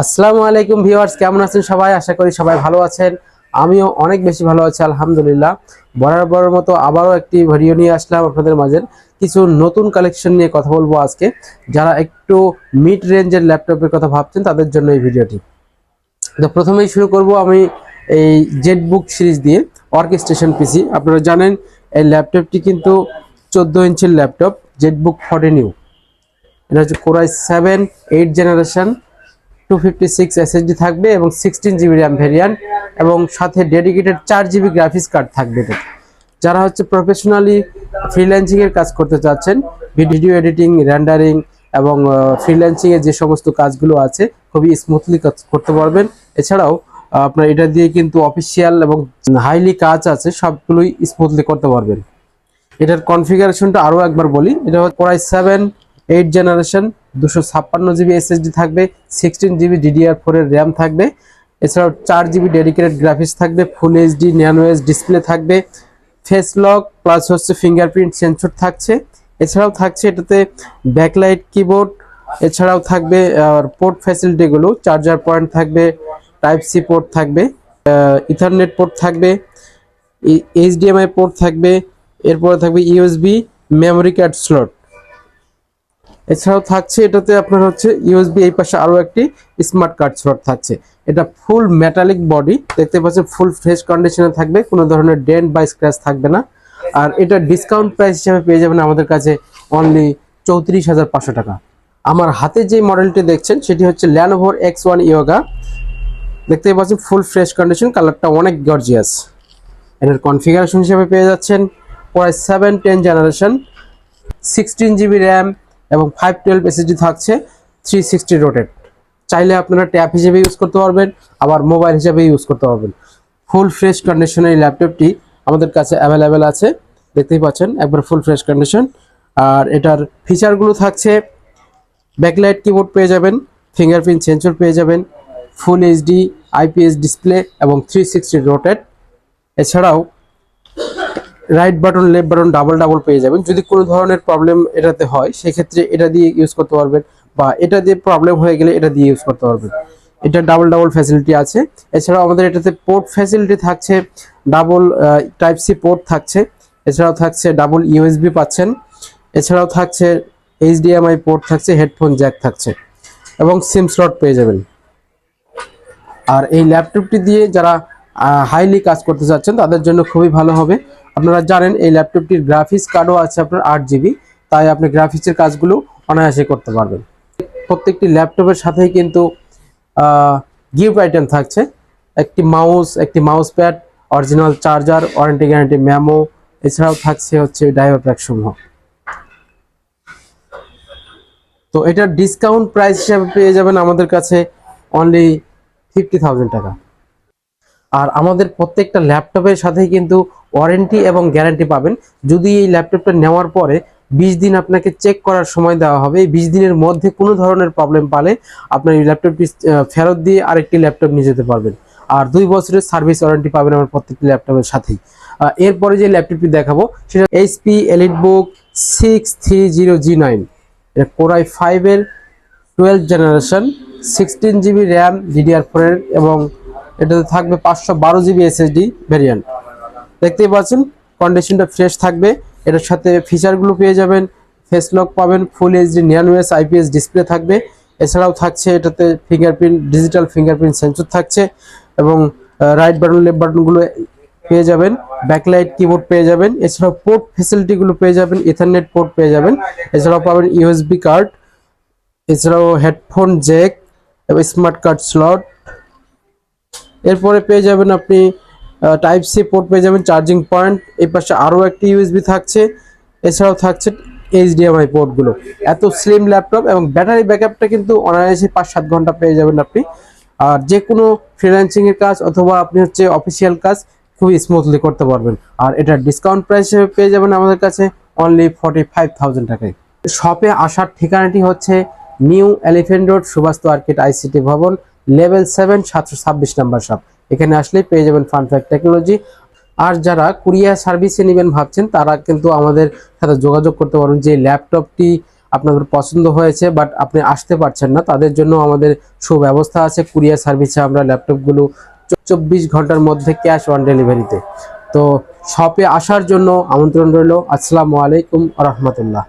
আসসালামু আলাইকুম ভিউয়ার্স, কেমন আছেন সবাই? আশা করি সবাই ভালো আছেন। আমিও অনেক বেশি ভালো আছি, আলহামদুলিল্লাহ। বরাবরের মতো আবারও একটি ভিডিও নিয়ে আসলাম আপনাদের মাঝে। কিছু নতুন কালেকশন নিয়ে কথা বলব আজকে। যারা একটু মিড রেঞ্জের ল্যাপটপের কথা ভাবছেন, তাদের জন্য এই ভিডিওটি। তো প্রথমেই শুরু করব আমি এই জেট বুক সিরিজ দিয়ে অর্কেস্ট্রেশন পিসি আপনারা জানেন, এই ল্যাপটপটি কিন্তু চোদ্দ ইঞ্চির ল্যাপটপ জেট বুক ফর্টিন এটা হচ্ছে core i seven eight generation two fifty six SSD থাকবে এবং সিক্সটিন জিবি র্যাম ভ্যারিয়ান্ট এবং সাথে ডেডিকেটেড চার জিবি গ্রাফিক্স কার্ড থাকবে যারা হচ্ছে প্রফেশনালি ফ্রিল্যান্সিং এর কাজ করতে চাচ্ছেন ভিডিও এডিটিং রেন্ডারিং এবং ফ্রিল্যান্সিং এর যে সমস্ত কাজগুলো আছে, খুবই স্মুথলি কাজ করতে পারবেন। এছাড়াও, আপনার এটা দিয়ে কিন্তু অফিসিয়াল এবং হাইলি কাজ আছে, সবগুলোই স্মুথলি করতে পারবেন। এটার কনফিগারেশনটা আরও একবার বলি, এটা হচ্ছে কোরাই সেভেন এইট জেনারেশন দুশো ছাপ্পান্ন জিবি এসএসডি থাকবে সিক্সটিন জিবি ডিডিআর ফোর এর র্যাম থাকবে, এছাড়াও চার জিবি ডেডিকেটেড গ্রাফিক্স থাকবে full HD nano S display থাকবে ফেস লক প্লাস হচ্ছে ফিঙ্গারপ্রিন্ট সেন্সর থাকছে, এছাড়াও থাকছে এটাতে ব্যাকলাইট কিবোর্ড এছাড়াও থাকবে পোর্ট ফ্যাসিলিটিগুলো চার্জার পয়েন্ট থাকবে টাইপ সি পোর্ট থাকবে ইথারনেট পোর্ট থাকবে এইচডিএমআই পোর্ট থাকবে, এরপরে থাকবে ইউএসবি মেমোরি কার্ড স্লট এছাড়াও থাকছে এটাতে আপনার হচ্ছে ইউএসবি এই পাশে আরও একটি স্মার্ট কার্ড স্লট থাকছে। এটা ফুল মেটালিক বডি দেখতে পাচ্ছেন ফুল ফ্রেশ কন্ডিশনে থাকবে, কোনো ধরনের ডেন্ট বা স্ক্র্যাচ থাকবে না। আর এটা ডিসকাউন্ট প্রাইস হিসেবে পেয়ে যাবেন আমাদের কাছে অনলি চৌত্রিশ হাজার পাঁচশো টাকা। আমার হাতে যে মডেলটি দেখছেন, সেটি হচ্ছে ল্যানোভোর এক্স ওয়ান ইয়োগা দেখতে পাচ্ছেন ফুল ফ্রেশ কন্ডিশন কালারটা অনেক গর্জিয়াস এটার কনফিগারেশন হিসেবে পেয়ে যাচ্ছেন, প্রায় seven ten generation sixteen GB RAM এবং ফাইভ টুয়েলভ এসএসডি থাকছে থ্রি সিক্সটি রোটেট চাইলে আপনারা ট্যাব হিসেবে ইউজ করতে পারবেন, আবার মোবাইল হিসেবে ইউজ করতে পারবেন। ফুল ফ্রেশ কন্ডিশনের এই ল্যাপটপটি আমাদের কাছে অ্যাভেলেবেল আছে, দেখতেই পাচ্ছেন, একবার ফুল ফ্রেশ কন্ডিশন আর এটার ফিচারগুলো থাকছে ব্যাকলাইট কিবোর্ড পেয়ে যাবেন ফিঙ্গারপ্রিন্ট সেন্সর পেয়ে যাবেন ফুল এইচডি আইপিএস ডিসপ্লে এবং থ্রি সিক্সটি রোটেট এছাড়াও right button left button double double পেয়ে যাবেন। যদি কোনো ধরনের প্রবলেম এটাতে হয়, সেক্ষেত্রে এটা দিয়ে ইউজ করতে পারবেন বা এটা দিয়ে প্রবলেম হয়ে গেলে এটা দিয়ে ইউজ করতে পারবেন। এটা ডাবল ডাবল ফ্যাসিলিটি আছে। এছাড়াও আমাদের এটাতে পোর্ট ফ্যাসিলিটি থাকছে ডাবল টাইপ সি পোর্ট থাকছে। এছাড়াও থাকছে ডাবল ইউএসবি পাচ্ছেন। এছাড়াও থাকছে এইচডিএমআই পোর্ট থাকছে হেডফোন জ্যাক থাকছে এবং সিম স্লট পেয়ে যাবেন। আর এই ল্যাপটপটি দিয়ে যারা হাইলি কাজ করতে চাচ্ছেন, তাদের জন্য খুবই ভালো হবে। আপনারা জানেন, এই ল্যাপটপটির গ্রাফিক্স কার্ডও আছে আপনার আট জিবি তাই আপনি গ্রাফিক্সের কাজগুলো অনায়াসে করতে পারবেন। প্রত্যেকটি ল্যাপটপের সাথেই কিন্তু গিফট আইটেম থাকছে। একটি মাউস একটি mouse pad original charger warranty guarantee memo এছাড়াও থাকছে হচ্ছে ডায়োড প্যাক সমূহ। তো এটার ডিসকাউন্ট প্রাইস হিসাবে পেয়ে যাবেন আমাদের কাছে অনলি ফিফটি টাকা। আর আমাদের প্রত্যেকটা ল্যাপটপের সাথেই কিন্তু ওয়ারেন্টি এবং গ্যারান্টি পাবেন। যদি এই ল্যাপটপটা নেওয়ার পরে বিশ দিন আপনাকে চেক করার সময় দেওয়া হবে, এই বিশ দিনের মধ্যে কোনো ধরনের প্রবলেম পালে আপনার এই ল্যাপটপটি ফেরত দিয়ে আরেকটি ল্যাপটপ নিয়ে যেতে পারবেন। আর দুই বছরের সার্ভিস ওয়ারেন্টি পাবেন আমার প্রত্যেকটি ল্যাপটপের সাথেই। এরপরে যে ল্যাপটপটি দেখাবো, সেটা HP elite book six three zero G nine এটা কোরাই ফাইভের twelve generation sixteen GB RAM DDR ফোরের এবং এটাতে থাকবে পাঁচশো বারো জিবি এসএসডি ভ্যারিয়েন্ট দেখতেই পাচ্ছেন কন্ডিশনটা ফ্রেশ থাকবে। এটার সাথে ফিচারগুলো পেয়ে যাবেন ফেস লক পাবেন ফুল এইচডি নিয়ানওয়েস আইপিএস ডিসপ্লে থাকবে। এছাড়াও থাকছে এটাতে ফিঙ্গারপ্রিন্ট ডিজিটাল ফিঙ্গারপ্রিন্ট সেন্সর থাকছে এবং রাইট বাটন লেফট বাটনগুলো পেয়ে যাবেন ব্যাকলাইট কিবোর্ড পেয়ে যাবেন। এছাড়াও পোর্ট ফেসিলিটিগুলো পেয়ে যাবেন ইথারনেট পোর্ট পেয়ে যাবেন। এছাড়াও পাবেন ইউএসবি কার্ড এছাড়াও হেডফোন জ্যাক এবং স্মার্ট কার্ড স্লট এরপরে পেয়ে যাবেন আপনি টাইপ সি পোর্ট পেয়ে যাবেন চার্জিং পয়েন্ট এই পাশে আরও একটি ইউএসবি থাকছে। এছাড়াও থাকছে এইচডিএমআই পোর্টগুলো এত স্লিম ল্যাপটপ এবং ব্যাটারি ব্যাকআপটা কিন্তু অনায়াসে পাঁচ সাত ঘণ্টা পেয়ে যাবেন আপনি। আর যে কোনো ফ্রিল্যান্সিং এর কাজ অথবা আপনি হচ্ছে অফিসিয়াল কাজ, খুবই স্মুথলি করতে পারবেন। আর এটা ডিসকাউন্ট প্রাইস হিসেবে পেয়ে যাবেন আমাদের কাছে অনলি ফর্টি ফাইভ থাউজেন্ড টাকায়। শপে আসার ঠিকানাটি হচ্ছে new elephant road, Subhash arcade ICT Bhaban, level seven, সাতশো ছাব্বিশ নাম্বার শপ। এখানে আসলে পেয়ে যাবেন ফানফ্যাক্ট টেকনোলজি আর যারা কুরিয়ার সার্ভিসে নেবেন ভাবছেন, তারা কিন্তু আমাদের সাথে যোগাযোগ করতে পারেন যে ল্যাপটপটি আপনাদের পছন্দ হয়েছে বাট আপনি আসতে পারছেন না, তাদের জন্য আমাদের সুব্যবস্থা আছে। কুরিয়ার সার্ভিসে আমরা ল্যাপটপগুলো চব্বিশ ঘণ্টার মধ্যে ক্যাশ অন ডেলিভারিতে। তো শপে আসার জন্য আমন্ত্রণ রইল। আসসালামু আলাইকুম রহমতুল্লাহ।